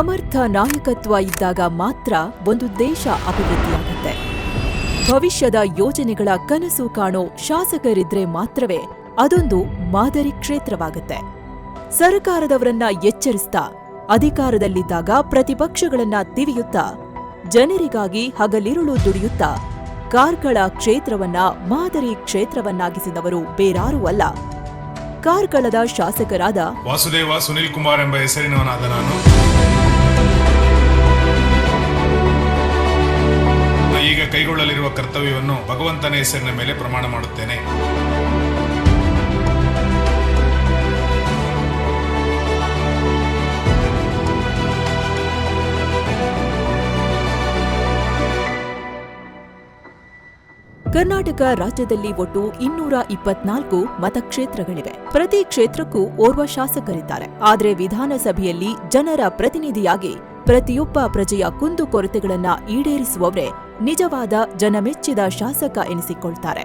ಸಮರ್ಥ ನಾಯಕತ್ವ ಇದ್ದಾಗ ಮಾತ್ರ ಒಂದು ದೇಶ ಅಭಿವೃದ್ಧಿಯಾಗುತ್ತೆ. ಭವಿಷ್ಯದ ಯೋಜನೆಗಳ ಕನಸು ಕಾಣೋ ಶಾಸಕರಿದ್ರೆ ಮಾತ್ರವೇ ಅದೊಂದು ಮಾದರಿ ಕ್ಷೇತ್ರವಾಗುತ್ತೆ. ಸರ್ಕಾರದವರನ್ನ ಎಚ್ಚರಿಸ್ತಾ, ಅಧಿಕಾರದಲ್ಲಿದ್ದಾಗ ಪ್ರತಿಪಕ್ಷಗಳನ್ನ ತಿವಿಯುತ್ತಾ, ಜನರಿಗಾಗಿ ಹಗಲಿರುಳು ದುಡಿಯುತ್ತಾ ಕಾರ್ಗಳ ಕ್ಷೇತ್ರವನ್ನ ಮಾದರಿ ಕ್ಷೇತ್ರವನ್ನಾಗಿಸಿದವರು ಬೇರಾರೂ ಅಲ್ಲ. ಕಾರ್ಗಳದ ಶಾಸಕರಾದ ವಾಸುದೇವ ಸುನಿಲ್ ಕುಮಾರ್ ಎಂಬ ಹೆಸರಿನವನಾದ ನಾನು. ಕೈಗೊಳ್ಳಲಿರುವ ಕರ್ತವ್ಯವನ್ನು ಭಗವಂತನ ಹೆಸರಿನ ಮೇಲೆ ಪ್ರಮಾಣ ಮಾಡುತ್ತೇನೆ. ಕರ್ನಾಟಕ ರಾಜ್ಯದಲ್ಲಿ ಒಟ್ಟು ಇನ್ನೂರ ಇಪ್ಪತ್ನಾಲ್ಕು ಮತಕ್ಷೇತ್ರಗಳಿವೆ. ಪ್ರತಿ ಕ್ಷೇತ್ರಕ್ಕೂ ಓರ್ವ ಶಾಸಕರಿದ್ದಾರೆ. ಆದರೆ ವಿಧಾನಸಭೆಯಲ್ಲಿ ಜನರ ಪ್ರತಿನಿಧಿಯಾಗಿ ಪ್ರತಿಯೊಬ್ಬ ಪ್ರಜೆಯ ಕುಂದುಕೊರತೆಗಳನ್ನ ಈಡೇರಿಸುವವರೇ ನಿಜವಾದ ಜನಮೆಚ್ಚಿದ ಶಾಸಕ ಎನಿಸಿಕೊಳ್ತಾರೆ.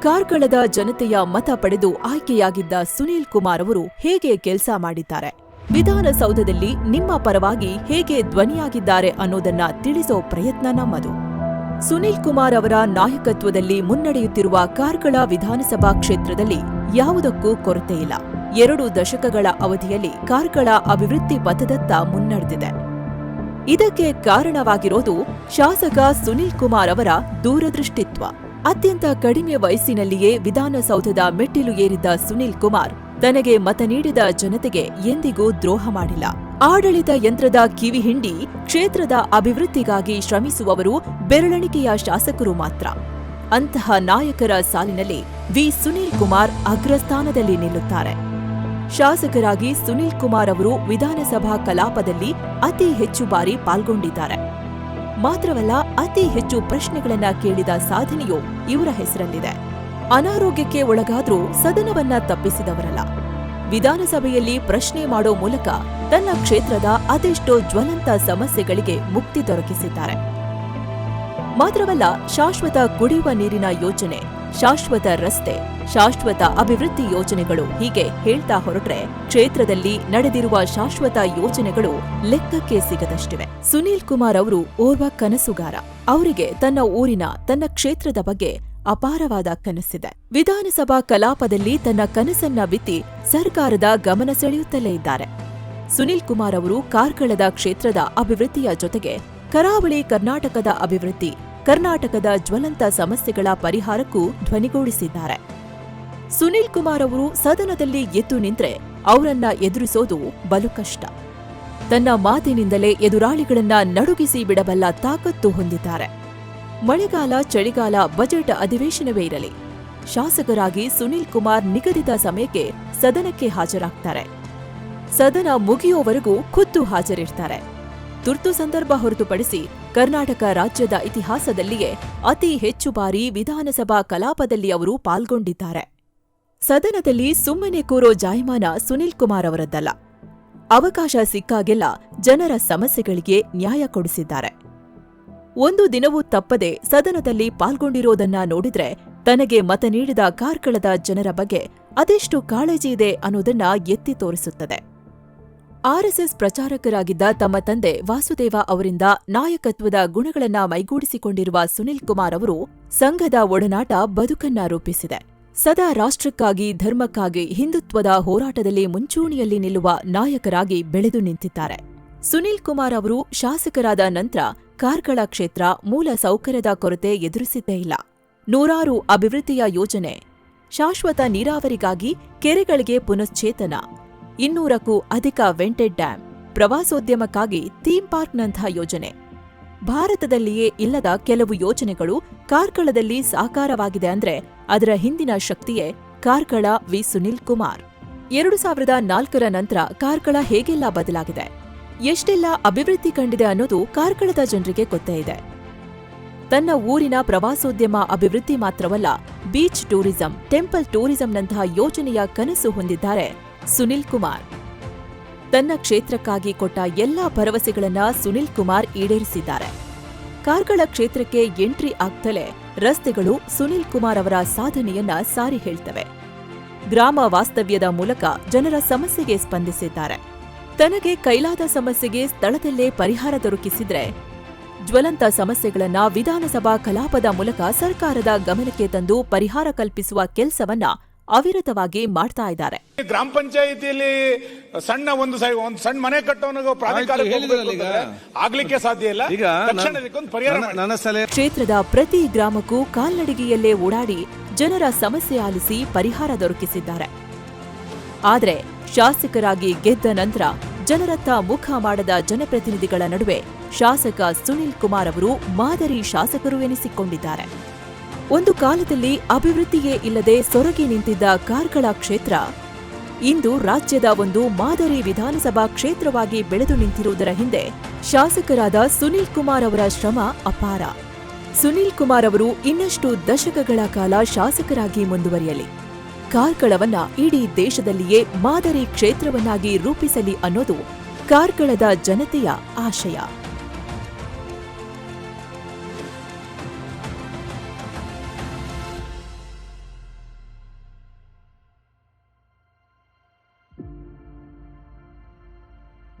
ಕಾರ್ಕಳದ ಜನತೆಯ ಮತ ಪಡೆದು ಆಯ್ಕೆಯಾಗಿದ್ದ ಸುನೀಲ್ ಕುಮಾರ್ ಅವರು ಹೇಗೆ ಕೆಲಸ ಮಾಡಿದ್ದಾರೆ? ವಿಧಾನಸೌಧದಲ್ಲಿ ನಿಮ್ಮ ಪರವಾಗಿ ಹೇಗೆ ಧ್ವನಿಯಾಗಿದ್ದಾರೆ ಅನ್ನೋದನ್ನ ತಿಳಿಸೋ ಪ್ರಯತ್ನ ನಮ್ಮದು. ಸುನೀಲ್ ಕುಮಾರ್ ಅವರ ನಾಯಕತ್ವದಲ್ಲಿ ಮುನ್ನಡೆಯುತ್ತಿರುವ ಕಾರ್ಕಳ ವಿಧಾನಸಭಾ ಕ್ಷೇತ್ರದಲ್ಲಿ ಯಾವುದಕ್ಕೂ ಕೊರತೆಯಿಲ್ಲ ಎರಡು ದಶಕಗಳ ಅವಧಿಯಲ್ಲಿ ಕಾರ್ಕಳ ಅಭಿವೃದ್ಧಿ ಪಥದತ್ತ ಮುನ್ನಡೆದಿದೆ. ಇದಕ್ಕೆ ಕಾರಣವಾಗಿರೋದು ಶಾಸಕ ಸುನೀಲ್ ಕುಮಾರ್ ಅವರ ದೂರದೃಷ್ಟಿತ್ವ. ಅತ್ಯಂತ ಕಡಿಮೆ ವಯಸ್ಸಿನಲ್ಲಿಯೇ ವಿಧಾನಸೌಧದ ಮೆಟ್ಟಿಲು ಏರಿದ್ದ ಸುನೀಲ್ ಕುಮಾರ್ ತನಗೆ ಮತ ನೀಡಿದ ಜನತೆಗೆ ಎಂದಿಗೂ ದ್ರೋಹ ಮಾಡಿಲ್ಲ. ಆಡಳಿತ ಯಂತ್ರದ ಕಿವಿ ಹಿಂಡಿ ಕ್ಷೇತ್ರದ ಅಭಿವೃದ್ಧಿಗಾಗಿ ಶ್ರಮಿಸುವವರು ಬೆರಳೆಣಿಕೆಯ ಶಾಸಕರು ಮಾತ್ರ. ಅಂತಹ ನಾಯಕರ ಸಾಲಿನಲ್ಲಿ ವಿ. ಸುನೀಲ್ ಕುಮಾರ್ ಅಗ್ರಸ್ಥಾನದಲ್ಲಿ ನಿಲ್ಲುತ್ತಾರೆ. ಶಾಸಕರಾಗಿ ಸುನೀಲ್ ಕುಮಾರ್ ಅವರು ವಿಧಾನಸಭಾ ಕಲಾಪದಲ್ಲಿ ಅತಿ ಹೆಚ್ಚು ಬಾರಿ ಪಾಲ್ಗೊಂಡಿದ್ದಾರೆ. ಮಾತ್ರವಲ್ಲ, ಅತಿ ಹೆಚ್ಚು ಪ್ರಶ್ನೆಗಳನ್ನ ಕೇಳಿದ ಸಾಧನೆಯು ಇವರ ಹೆಸರಲ್ಲಿದೆ. ಅನಾರೋಗ್ಯಕ್ಕೆ ಒಳಗಾದರೂ ಸದನವನ್ನ ತಪ್ಪಿಸಿದವರಲ್ಲ. ವಿಧಾನಸಭೆಯಲ್ಲಿ ಪ್ರಶ್ನೆ ಮಾಡೋ ಮೂಲಕ ತನ್ನ ಕ್ಷೇತ್ರದ ಅದೆಷ್ಟೋ ಜ್ವಲಂತ ಸಮಸ್ಯೆಗಳಿಗೆ ಮುಕ್ತಿ ದೊರಕಿಸಿದ್ದಾರೆ. ಮಾತ್ರವಲ್ಲ, ಶಾಶ್ವತ ಕುಡಿಯುವ ನೀರಿನ ಯೋಜನೆ ಶಾಶ್ವತ ರಸ್ತೆ, ಶಾಶ್ವತ ಅಭಿವೃದ್ಧಿ ಯೋಜನೆಗಳು ಹೀಗೆ ಹೇಳ್ತಾ ಹೊರಟ್ರೆ ಕ್ಷೇತ್ರದಲ್ಲಿ ನಡೆದಿರುವ ಶಾಶ್ವತ ಯೋಜನೆಗಳು ಲೆಕ್ಕಕ್ಕೆ ಸಿಗದಷ್ಟಿವೆ. ಸುನೀಲ್ ಕುಮಾರ್ ಅವರು ಓರ್ವ ಕನಸುಗಾರ. ಅವರಿಗೆ ತನ್ನ ಊರಿನ, ತನ್ನ ಕ್ಷೇತ್ರದ ಬಗ್ಗೆ ಅಪಾರವಾದ ಕನಸಿದೆ. ವಿಧಾನಸಭಾ ಕಲಾಪದಲ್ಲಿ ತನ್ನ ಕನಸನ್ನ ಬಿತ್ತಿ ಸರ್ಕಾರದ ಗಮನ ಸೆಳೆಯುತ್ತಲೇ ಇದ್ದಾರೆ. ಸುನೀಲ್ ಕುಮಾರ್ ಅವರು ಕಾರ್ಕಳದ ಕ್ಷೇತ್ರದ ಅಭಿವೃದ್ಧಿಯ ಜೊತೆಗೆ ಕರಾವಳಿ ಕರ್ನಾಟಕದ ಅಭಿವೃದ್ಧಿ ಕರ್ನಾಟಕದ ಜ್ವಲಂತ ಸಮಸ್ಯೆಗಳ ಪರಿಹಾರಕ್ಕೂ ಧ್ವನಿಗೂಡಿಸಿದ್ದಾರೆ. ಸುನೀಲ್ ಕುಮಾರ್ ಅವರು ಸದನದಲ್ಲಿ ಎದ್ದು ನಿಂತ್ರೆ ಅವರನ್ನ ಎದುರಿಸೋದು ಬಲು ಕಷ್ಟ. ತನ್ನ ಮಾತಿನಿಂದಲೇ ಎದುರಾಳಿಗಳನ್ನ ನಡುಗಿಸಿ ಬಿಡಬಲ್ಲ ತಾಕತ್ತು ಹೊಂದಿದ್ದಾರೆ. ಮಳೆಗಾಲ, ಚಳಿಗಾಲ ಬಜೆಟ್ ಅಧಿವೇಶನವೇ ಇರಲಿ. ಶಾಸಕರಾಗಿ ಸುನೀಲ್ ಕುಮಾರ್ ನಿಗದಿತ ಸಮಯಕ್ಕೆ ಸದನಕ್ಕೆ ಹಾಜರಾಗ್ತಾರೆ. ಸದನ ಮುಗಿಯುವವರೆಗೂ ಖುದ್ದು ಹಾಜರಿರ್ತಾರೆ. ತುರ್ತು ಸಂದರ್ಭ ಹೊರತುಪಡಿಸಿ ಕರ್ನಾಟಕ ರಾಜ್ಯದ ಇತಿಹಾಸದಲ್ಲಿಯೇ ಅತಿ ಹೆಚ್ಚು ಬಾರಿ ವಿಧಾನಸಭಾ ಕಲಾಪದಲ್ಲಿ ಅವರು ಪಾಲ್ಗೊಂಡಿದ್ದಾರೆ. ಸದನದಲ್ಲಿ ಸುಮ್ಮನೆ ಕೂರೋ ಜಾಯಮಾನ ಸುನೀಲ್ ಕುಮಾರ್ ಅವರದ್ದಲ್ಲ. ಅವಕಾಶ ಸಿಕ್ಕಾಗೆಲ್ಲ ಜನರ ಸಮಸ್ಯೆಗಳಿಗೆ ನ್ಯಾಯ ಕೊಡಿಸಿದ್ದಾರೆ. ಒಂದು ದಿನವೂ ತಪ್ಪದೆ ಸದನದಲ್ಲಿ ಪಾಲ್ಗೊಂಡಿರೋದನ್ನ ನೋಡಿದ್ರೆ ತನಗೆ ಮತ ನೀಡಿದ ಕಾರ್ಕಳದ ಜನರ ಬಗ್ಗೆ ಅದೆಷ್ಟು ಕಾಳಜಿ ಇದೆ ಅನ್ನೋದನ್ನ ಎತ್ತಿ ತೋರಿಸುತ್ತದೆ. ಆರ್ಎಸ್ಎಸ್ ಪ್ರಚಾರಕರಾಗಿದ್ದ ತಮ್ಮ ತಂದೆ ವಾಸುದೇವ ಅವರಿಂದ ನಾಯಕತ್ವದ ಗುಣಗಳನ್ನ ಮೈಗೂಡಿಸಿಕೊಂಡಿರುವ ಸುನಿಲ್ ಕುಮಾರ್ ಅವರು ಸಂಘದ ಒಡನಾಟ ಬದುಕನ್ನ ರೂಪಿಸಿದೆ. ಸದಾ ರಾಷ್ಟ್ರಕ್ಕಾಗಿ, ಧರ್ಮಕ್ಕಾಗಿ, ಹಿಂದುತ್ವದ ಹೋರಾಟದಲ್ಲಿ ಮುಂಚೂಣಿಯಲ್ಲಿ ನಿಲ್ಲುವ ನಾಯಕರಾಗಿ ಬೆಳೆದು ನಿಂತಿದ್ದಾರೆ. ಸುನಿಲ್ ಕುಮಾರ್ ಅವರು ಶಾಸಕರಾದ ನಂತರ ಕಾರ್ಕಳ ಕ್ಷೇತ್ರ ಮೂಲ ಸೌಕರ್ಯದ ಕೊರತೆ ಎದುರಿಸಿದ್ದೇ ಇಲ್ಲ. ನೂರಾರು ಅಭಿವೃದ್ಧಿಯ ಯೋಜನೆ, ಶಾಶ್ವತ ನೀರಾವರಿಗಾಗಿ ಕೆರೆಗಳಿಗೆ ಪುನಶ್ಚೇತನ ಇನ್ನೂರಕ್ಕೂ ಅಧಿಕ ವೆಂಟೆಡ್ ಡ್ಯಾಂ, ಪ್ರವಾಸೋದ್ಯಮಕ್ಕಾಗಿ ಥೀಮ್ ಪಾರ್ಕ್ನಂಥ ಯೋಜನೆ. ಭಾರತದಲ್ಲಿಯೇ ಇಲ್ಲದ ಕೆಲವು ಯೋಜನೆಗಳು ಕಾರ್ಕಳದಲ್ಲಿ ಸಾಕಾರವಾಗಿದೆ ಅಂದ್ರೆ ಅದರ ಹಿಂದಿನ ಶಕ್ತಿಯೇ ಕಾರ್ಕಳ ವಿ. ಸುನಿಲ್ ಕುಮಾರ್. ಎರಡು ಸಾವಿರದ ನಾಲ್ಕರ ನಂತರ ಕಾರ್ಕಳ ಹೇಗೆಲ್ಲ ಬದಲಾಗಿದೆ? ಎಷ್ಟೆಲ್ಲ ಅಭಿವೃದ್ಧಿ ಕಂಡಿದೆ ಅನ್ನೋದು ಕಾರ್ಕಳದ ಜನರಿಗೆ ಗೊತ್ತೇ ಇದೆ. ತನ್ನ ಊರಿನ ಪ್ರವಾಸೋದ್ಯಮ ಅಭಿವೃದ್ಧಿ ಮಾತ್ರವಲ್ಲ, ಬೀಚ್ ಟೂರಿಸಂ, ಟೆಂಪಲ್ ಟೂರಿಸಂನಂತಹ ಯೋಜನೆಯ ಕನಸು ಹೊಂದಿದ್ದಾರೆ ಸುನಿಲ್ ಕುಮಾರ್. ತನ್ನ ಕ್ಷೇತ್ರಕ್ಕಾಗಿ ಕೊಟ್ಟ ಎಲ್ಲಾ ಭರವಸೆಗಳನ್ನ ಸುನಿಲ್ ಕುಮಾರ್ ಈಡೇರಿಸಿದ್ದಾರೆ. ಕಾರ್ಗಳ ಕ್ಷೇತ್ರಕ್ಕೆ ಎಂಟ್ರಿ ಆಗ್ತಲೇ ರಸ್ತೆಗಳು ಸುನಿಲ್ ಕುಮಾರ್ ಅವರ ಸಾಧನೆಯನ್ನ ಸಾರಿ ಹೇಳ್ತವೆ. ಗ್ರಾಮ ವಾಸ್ತವ್ಯದ ಮೂಲಕ ಜನರ ಸಮಸ್ಯೆಗೆ ಸ್ಪಂದಿಸಿದ್ದಾರೆ. ತನಗೆ ಕೈಲಾದ ಸಮಸ್ಯೆಗೆ ಸ್ಥಳದಲ್ಲೇ ಪರಿಹಾರ ದೊರಕಿಸಿದ್ರೆ ಜ್ವಲಂತ ಸಮಸ್ಯೆಗಳನ್ನ ವಿಧಾನಸಭಾ ಕಲಾಪದ ಮೂಲಕ ಸರ್ಕಾರದ ಗಮನಕ್ಕೆ ತಂದು ಪರಿಹಾರ ಕಲ್ಪಿಸುವ ಕೆಲಸವನ್ನ ಅವಿರತವಾಗಿ ಮಾಡ್ತಾ ಇದ್ದಾರೆ. ಗ್ರಾಮ ಪಂಚಾಯಿತಿಯಲ್ಲಿ ಸಣ್ಣ ಒಂದು ಸೈ- ಒಂದು ಸಣ್ಣ ಮನೆ ಕಟ್ಟೋನಿಗೆ ಆಗ್ಲಿಕ್ಕೆ ಸಾಧ್ಯ ಇಲ್ಲ. ಈಗ ನನ್ನ ಸಲಹೆ ಕ್ಷೇತ್ರದ ಪ್ರತಿ ಗ್ರಾಮಕ್ಕೂ ಕಾಲ್ನಡಿಗೆಯಲ್ಲೇ ಓಡಾಡಿ ಜನರ ಸಮಸ್ಯೆ ಆಲಿಸಿ ಪರಿಹಾರ ದೊರಕಿಸಿದ್ದಾರೆ. ಆದರೆ ಶಾಸಕರಾಗಿ ಗೆದ್ದ ನಂತರ ಜನರತ್ತ ಮುಖ ಮಾಡದ ಜನಪ್ರತಿನಿಧಿಗಳ ನಡುವೆ ಶಾಸಕ ಸುನಿಲ್ ಕುಮಾರ್ ಅವರು ಮಾದರಿ ಶಾಸಕರು ಎನಿಸಿಕೊಂಡಿದ್ದಾರೆ. ಒಂದು ಕಾಲದಲ್ಲಿ ಅಭಿವೃದ್ಧಿಯೇ ಇಲ್ಲದೆ ಸೊರಗಿ ನಿಂತಿದ್ದ ಕಾರ್ಕಳ ಕ್ಷೇತ್ರ. ಇಂದು ರಾಜ್ಯದ ಒಂದು ಮಾದರಿ ವಿಧಾನಸಭಾ ಕ್ಷೇತ್ರವಾಗಿ ಬೆಳೆದು ನಿಂತಿರುವುದರ ಹಿಂದೆ ಶಾಸಕರಾದ ಸುನೀಲ್ ಕುಮಾರ್ ಅವರ ಶ್ರಮ ಅಪಾರ. ಸುನೀಲ್ ಕುಮಾರ್ ಅವರು ಇನ್ನಷ್ಟು ದಶಕಗಳ ಕಾಲ ಶಾಸಕರಾಗಿ ಮುಂದುವರಿಯಲಿ. ಕಾರ್ಕಳವನ್ನ ಇಡೀ ದೇಶದಲ್ಲಿಯೇ ಮಾದರಿ ಕ್ಷೇತ್ರವನ್ನಾಗಿ ರೂಪಿಸಲಿ ಅನ್ನೋದು ಕಾರ್ಕಳದ ಜನತೆಯ ಆಶಯ.